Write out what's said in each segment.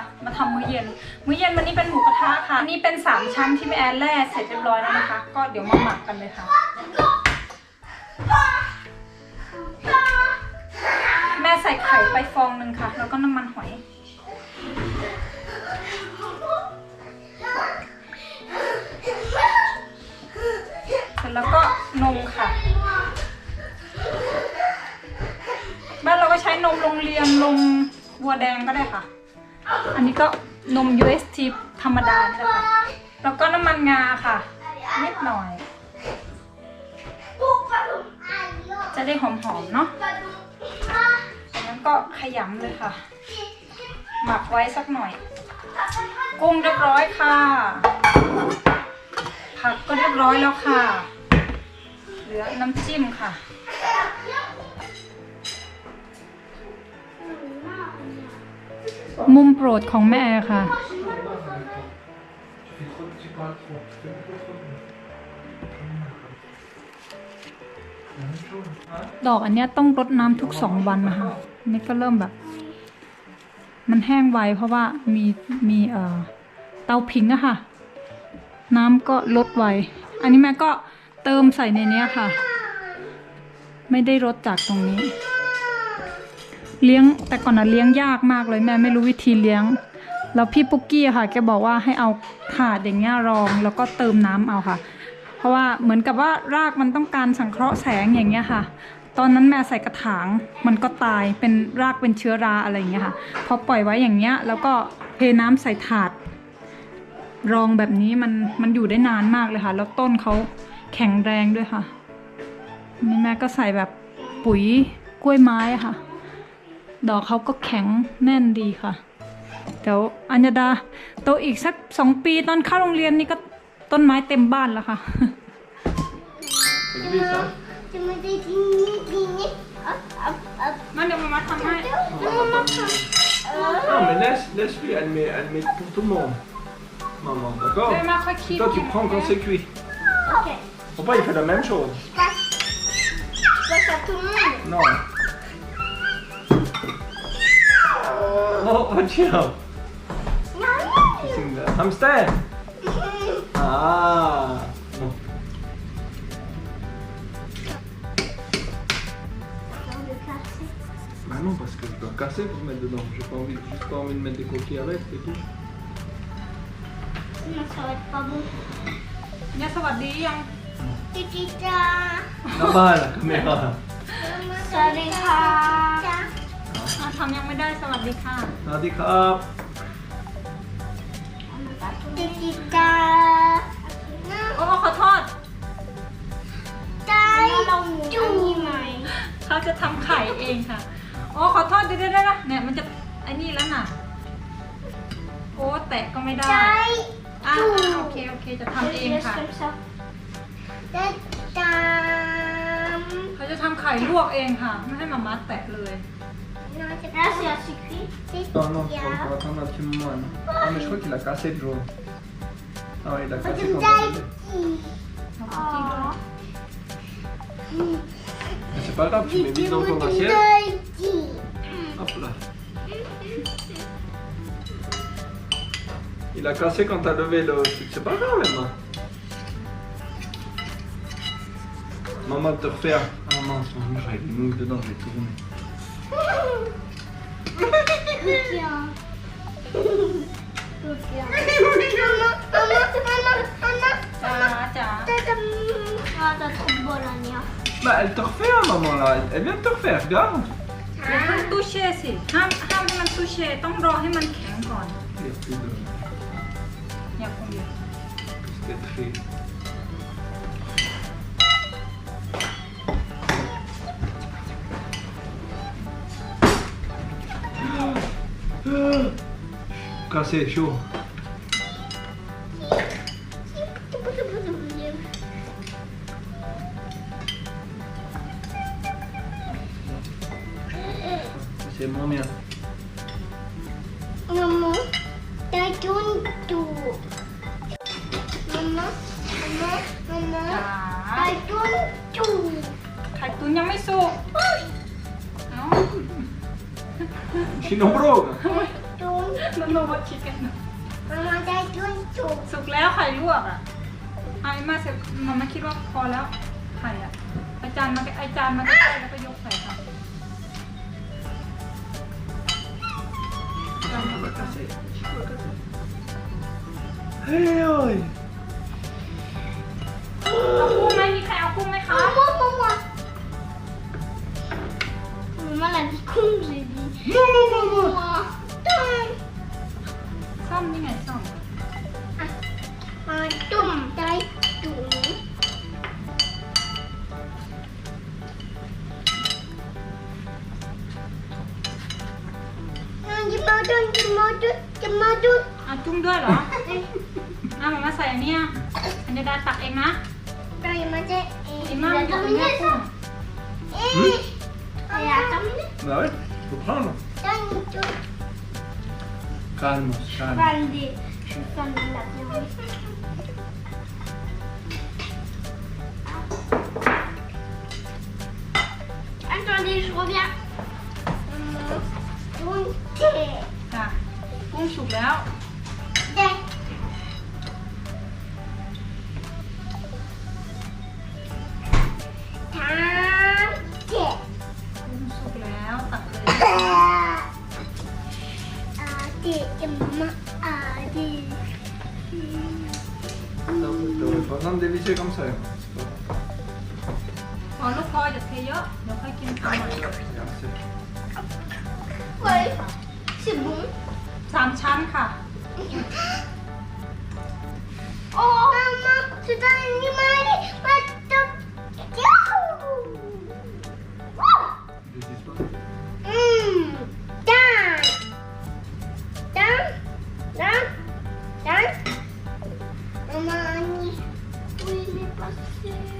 ม่ก็จะมาทำมื้อเย็น มื้อเย็นวันนี้เป็นหมูกระทะค่ะนนี่เป็นสามชั้นที่แม่แอนแล่เสร็จเรียบร้อยแล้วนะคะ ก็เดี๋ยวมาหมักกันเลยค่ะ แม่ใส่ไข่ไปฟองหนึ่งค่ะ แล้วก็น้ำมันหอยเสร็จแล้วก็นมค่ะบ้านเราก็ใช้นมโรงเรียนนมวัวแดงก็ได้ค่ะ อันนี้ก็นม UST ธรรมดานี่แหละค่ะ แล้วก็น้ำมันงาค่ะ นิดหน่อย จะได้หอมๆเนาะจากนั้นก็ขยำเลยค่ะ หมักไว้สักหน่อย กุ้งเรียบร้อยค่ะ ผักก็เรียบร้อยแล้วค่ะ เหลือน้ำจิ้มค่ะ มุมโปรดของแม่ค่ะ ดอกอันเนี้ยต้องรดน้ำทุกสองวันนะคะนนี่ก็เริ่มแบบ มันแห้งไวเพราะว่ามีมีเอ่อเตาผิงอะค่ะ น้ำก็ลดไว อันนี้แม่ก็เติมใส่ในเนี้ยค่ะ ไม่ได้รดจากตรงนี้ เลี้ยงแต่ก่อนนะเลี้ยงยากมากเลยแม่ไม่รู้วิธีเลี้ยง แล้วพี่ปุ๊กกี้ค่ะแกบอกว่าให้เอาถาดอย่างเงี้ยรองแล้วก็เติมน้ำเอาค่ะ เพราะว่าเหมือนกับว่ารากมันต้องการสังเคราะห์แสงอย่างเงี้ยค่ะ ตอนนั้นแม่ใส่กระถางมันก็ตายเป็นรากเป็นเชื้อราอะไรอย่างเงี้ยค่ะพอปล่อยไว้อย่างเงี้ยแล้วก็เทน้ำใส่ถาด รองแบบนี้มันมันอยู่ได้นานมากเลยค่ะ แล้วต้นเขาแข็งแรงด้วยค่ะนี่แม่ก็ใส่แบบปุ๋ยกล้วยไม้ค่ะ ดอกเขาก็แข็งแน่นดีค่ะ เดี๋ยวอัญญดาโตอีกสักสองปีตอนเข้าโรงเรียนนี่ก็ต้นไม้เต็มบ้านแล้วค่ะ C'est gris ça จะม่ได้กินนี่กินนี่มาเดี๋ยวมามาทำให้ Non mais laisse, laisse lui, elle met, elle met pour tout le monde. Maman, d'accord Toi tu prends quand c'est cuit. โอเค Papa il fait la même chose. passe passe à tout le monde Non. Oh, oh tiens non Kissing the hamster Ah Bon. le casser Bah non parce que je dois casser pour mettre dedans. J'ai pas envie, juste pas envie de mettre des coquilles avec, c'est tout. sinon ça va être pas bon เนี่ยสวัสดียัง Titi ta Là-bas la caméra. สวัสดีค่ะ อะทำยังไม่ได้สวัสดีค่ะ Sawadee krab. Titi ta โอ้ขอโทษใจจุ่มเขาจะทำไข่เองค่ะ โอ้ขอโทษเดี๋ยวเดี๋ยวเดี๋ยวเนี่ยมันจะไอ้นี่แล้วน่ะ โอ้แตะก็ไม่ได้ใจอะอะโอเคโอเคจะทำเองค่ะใจตามเขาจะทำไข่ลวกเองค่ะ ไม่ให้มาม่าแตะเลย Non, c'est pas c'est un secret. C'est Non, non, il faut, attendre un petit moment. Ah, mais je crois qu'il a cassé jaune. Ah, ouais, il a cassé. Oh. Mais c'est pas grave, tu mets vite dans ton assiette. Hop là. Il a cassé quand t'as levé le truc. C'est pas grave maintenant. Maman te refaire. Ah mince, mon mur mouches dedans, je vais tourner. Bah, elle te refait, hein, maman là. Elle vient de te refaire, regarde. อย่าเพิ่งตู้เช่สิห้ามห้ามให้มันตู้เช่ Cassé, chaud. C'est moins bien. Maman, t'as tout tout. Maman, maman, จ้า maman, t'as tout tout. ไข่ตุ๋ มันโนว่าชิคกัน Mamma, det är tungt. สุกแล้วไข่ลวกอะไอ้มาเสร็จมันมาคิดว่าพอแล้วไข่อะอาจารย์มาอาจารย์มาใกล้ๆแล้วก็ยกใส่ค่ะ Ah, on va casser. On va casser. Hej, oj! เอากุ้งไหมมีใครเอากุ้งไหมคะ Mamma, mamma. Mamma, la vie con, j'ai Ah, Ge mig den, ge mig den, ge mig den. เอาจุ้งด้วยเหรอเอามามาใส่อันเนี้ยอันนี้ดาตักเองนะ Där är man det. อีมากมันอยู่ตรงเนี้ยกุ้ง Eh. Ja, dum. Bah ouais, faut prendre. Den, dum. Calme, calme. Randy. Je suis พอลูกพออย่าเทเยอะ เดี๋ยวค่อยกินข้าวใหม่ Regarde, c'est- Ouais, c'est bon. สามชั้นค่ะ Oh, maman, c'est un animal. What the... Dévisse pas. Hum, dan. Dan, dan, dan. Maman, Annie, où il est passé Dan, dan.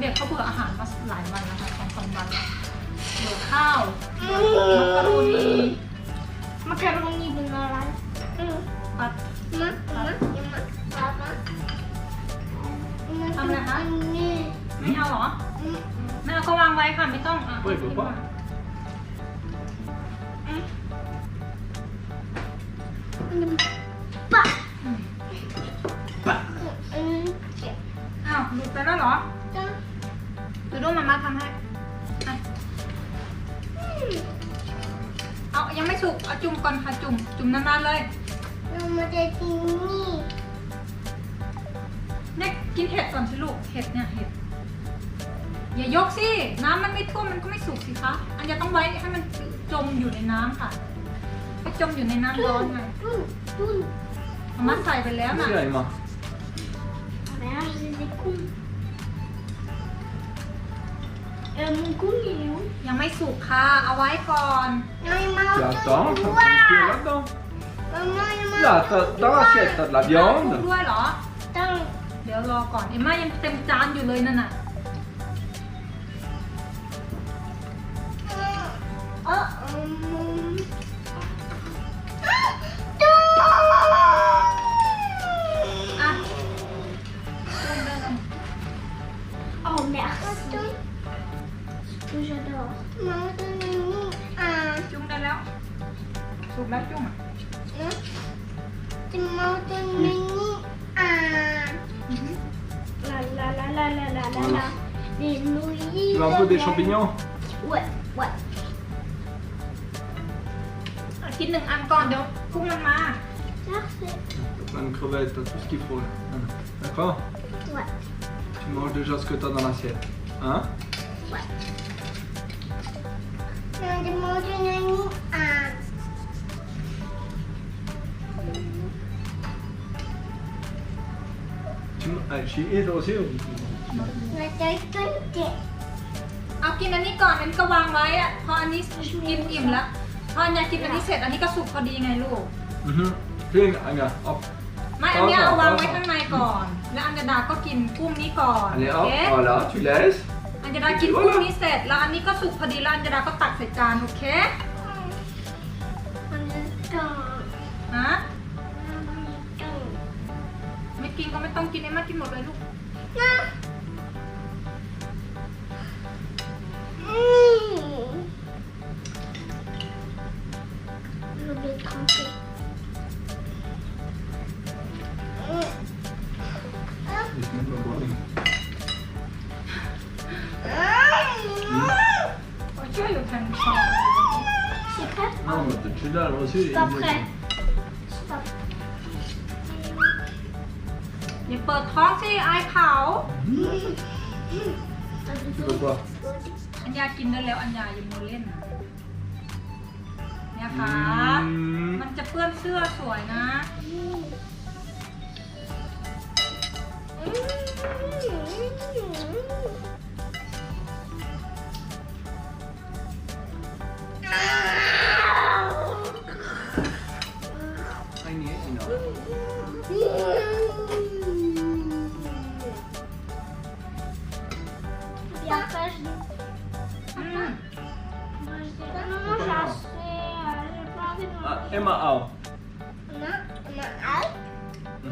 เด็กเขาเบื่ออาหารมาหลายวันแล้วค่ะสองสามวันแล้วเบื่อข้าวเบื่อมักกะโรนี Macaroni beneran. Hmm. ปัด Ma, ma, ma, papa. Không là hả? Ini. ไม่เอาเหรอ Hmm. ไม่เอาก็วางไว้ค่ะไม่ต้องอะเฮ้ยผมว่า Pa. จุ่มจุ่มนานๆเลย Mama dah sini. เนี่ยกินเห็ดก่อนสิลูก เห็ดเนี่ยเห็ด อย่ายกสิ น้ำมันไม่ท่วมมันก็ไม่สุกสิคะ อันจะต้องไว้ให้มันจมอยู่ในน้ำค่ะให้จมอยู่ในน้ำร้อนไง Tun, tun. มาม่าใส่ไปแล้วน่ะ Merci, Emma. Regarde, j'ai des cons. Euh, mon con, il est où ยังไม่สุกค่ะ เอาไว้ก่อน Non, il m'a Tu attends, ça Waouh. tu es là-dedans. Maman, il m'a Là, t'as- dans l'assiette, t'as de la กุ้ viande. งด้วยเหรอ Attends. เดี๋ยวรอก่อน เอ็มม่ายังเต็มจานอยู่เลยนั่นน่ะ กินหนึ่งอันก่อนเดี๋ยวกุ้งมันมา Merci. T'as plein de crevettes, t'as tout ce qu'il faut. là. D'accord Ouais, Tu manges déjà ce que t'as dans l'assiette. Hein ouais. Maman, donne-nous un. tu m- ah, J'ai aidé aussi. ou- La taille comme เอากินอันนี้ก่อนอันนี้ก็วางไว้อะพออันนี้กินอิ่มแล้ว พออันอยากกินอันนี้เสร็จอันนี้ก็สุกพอดีไงลูก Ah, Mhm. Kling, Anja, op. ไม่อันเนี้ยเอาวางไว้ข้างในก่อน แล้วอัญญดาก็กินกุ้งนี้ก่อน Allez, โอ hop, เค voilà, tu laisses. อัญญดากินกุ้งนี้เสร็จแล้วอันนี้ก็สุกพอดีแล้วอัญญดาก็ตักใส่จานโอเค On est dans. ฮะ On est dans. ไม่กินก็ไม่ต้องกินไอ้มากินหมดเลยลูก Non. Mmh. L'as aussi. C'est pas prêt. Stop. อย่าเปิดท้องสิอายเขา Tu veux quoi อัญญากินได้แล้วอัญญาอย่ามัวเล่นเนี่ยค่ะ Mm. มันจะเปื้อนเสื้อสวยนะ I ML. ML. Ừ.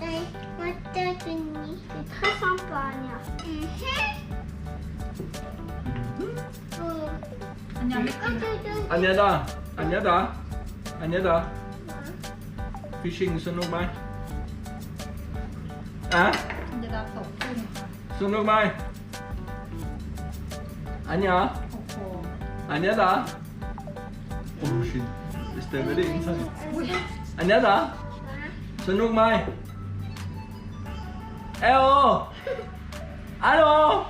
anh Вот это не très champagne. Aneda, Aneda, Aneda. Fishing sân nước bay. À? Sân nước bay. Anh nhớ. Anjela? Oh shit, is there really inside? Anjela? Send so, my. Eo! Hello!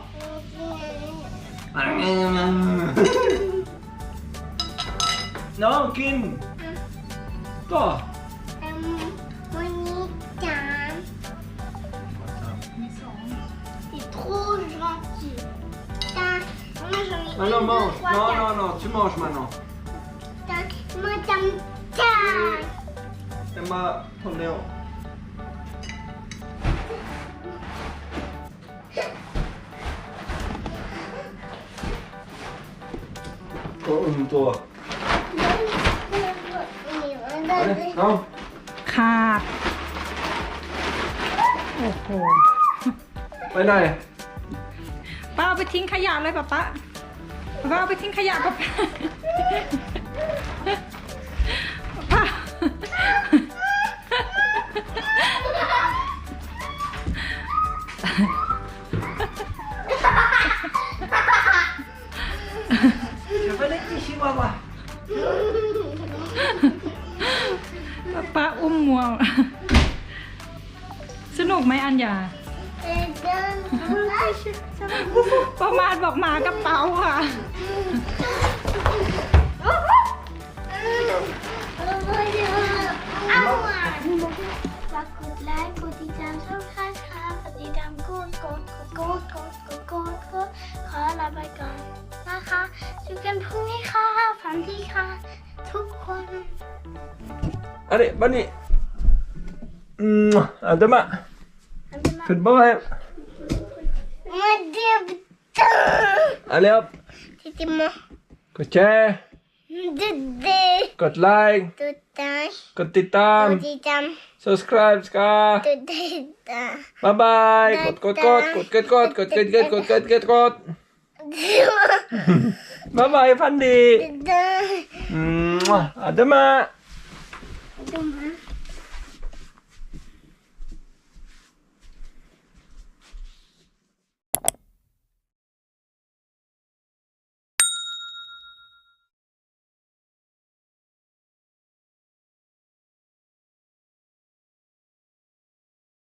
no, Kim! Go! Alors mange. Non, non, non, tu manges maintenant. Emma, ton Léon. Oh, une toi. Allez, non. ค่ะ โอ้โห Bye, bye. ป้าเอาไปทิ้งขยะเลยป้าป้า ป้าเอาไปทิ้งขยะป้าป้าป้า Jag vill inte chihuahua. ป้าป้าอุ้มมัว สนุกไหมอัญญา ประมาณบอกหมากระเป๋าค่ะ ขอลาไปก่อนนะคะเจอกันพรุ่งนี้ค่ะฝันดีค่ะ ทุกคนอะไรบ้านนี้อืมอาจจะมา Goodbye. ดแชร์เด็ดเด็ดกดไลค์ตุ๊ดตากดติดตามตุ๊ดที่จ subscribe สกาำตุ๊ดเด็ดตาบ๊ายบายกดกดกดกดกดกดกดกดกดกดกดกดกดเดี๋ยวบ๊ายบายพันดีเดี๋ยวอืมอะเดี๋ยวมาเดี๋ยวมา